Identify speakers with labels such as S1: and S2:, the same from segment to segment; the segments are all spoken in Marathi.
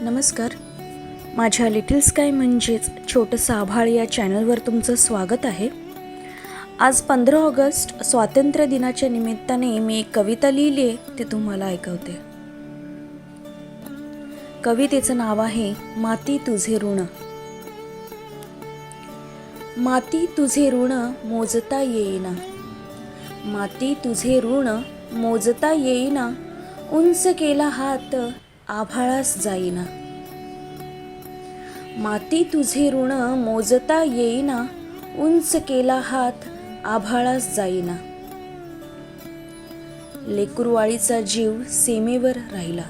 S1: नमस्कार. माझ्या लिटिल स्काय म्हणजेच छोटंसं आभाळ या चॅनलवर तुमचं स्वागत आहे. आज पंधरा ऑगस्ट स्वातंत्र्य दिनाच्या निमित्ताने मी एक कविता लिहिली आहे ती तुम्हाला ऐकवते. कवितेचं नाव आहे माती तुझे ऋण. माती तुझे ऋण मोजता येईना. माती तुझे ऋण मोजता येईना. उंच केला हात आभाळास जाईना. माती तुझे ऋण मोजता येईना. उंच केला हात आभाळास जाईना. लेकुरवाळीचा जीव सीमेवर राहिला.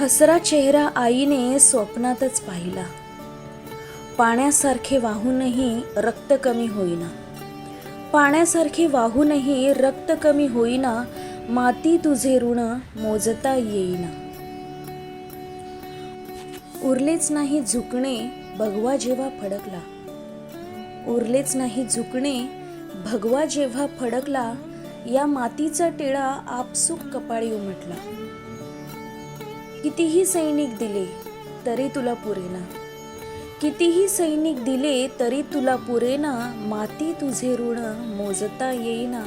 S1: हसरा चेहरा आईने स्वप्नातच पाहिला. पाण्यासारखे वाहूनही रक्त कमी होईना. पाण्यासारखे वाहूनही रक्त कमी होईना. माती तुझे ऋण मोजता येईना. उरलेच नाही झुकणे भगवा जेव्हा फडकला. उरलेच नाही झुकणे भगवा जेव्हा फडकला या मातीचा टिळा आपसूक कपाळी उमटला. कितीही सैनिक दिले तरी तुला पुरेना. कितीही सैनिक दिले तरी तुला पुरेना. माती तुझे ऋण मोजता येईना.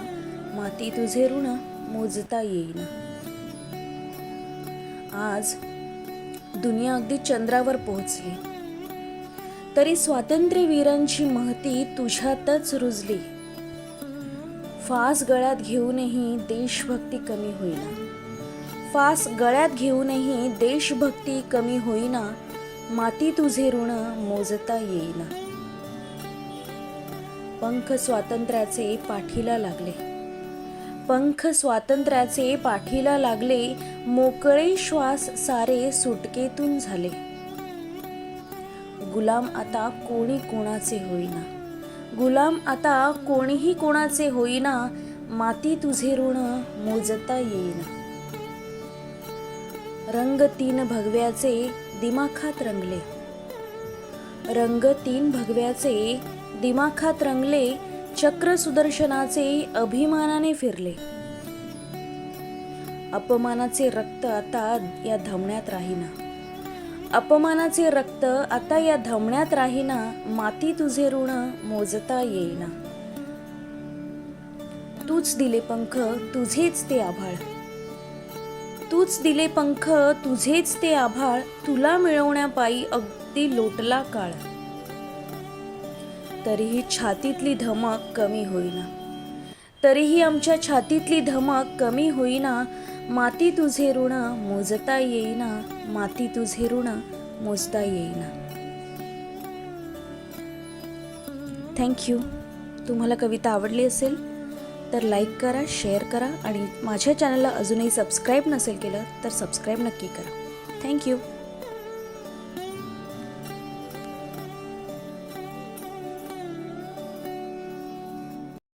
S1: माती तुझे ऋण मोजता येईना. आज दुनिया अगदी चंद्रावर पोहोचली. तरी स्वातंत्र्यवीरांची महती तुझ्यातच रुजली. फास गळ्यात घेऊनही देशभक्ती कमी होईना. फास गळ्यात घेऊनही देशभक्ती कमी होईना माती तुझे ऋण मोजता येईना. पंख स्वातंत्र्याचे पाठीला लागले. पंख स्वातंत्र्याचे पाठीला लागले मोकळे श्वास सारे सुटकेतून झाले. गुलाम आता कोणी कोणाचे होईना? गुलाम आता कोणीही कोणाचे होईना माती तुझे ऋण मोजता येईना. रंग तीन भगव्याचे दिमाखात रंगले. रंग तीन भगव्याचे दिमाखात रंगले चक्र सुदर्शनाचे अभिमानाने फिरले. अपमानाचे रक्त आता या धमण्यात राहीना. अपमानाचे रक्त आता या धमण्यात राहीना माती तुझे ऋण मोजता येईना. तूच दिले पंख तुझेच ते आभाळ. तूच दिले पंख तुझेच ते आभाळ तुला मिळवण्यापायी अगदी लोटला काळ. तरीही छातीतली धमक कमी होईना. तरीही आमच्या छातीतली धमक कमी होईना. माती तुझे ऋण मोजता येईना. माती तुझे ऋण मोजता येईना. थँक्यू तुम्हाला कविता आवडली असेल तर लाईक करा शेअर करा आणि माझ्या चॅनलला अजूनही सबस्क्राईब नसेल केलं तर सबस्क्राईब नक्की करा. थँक्यू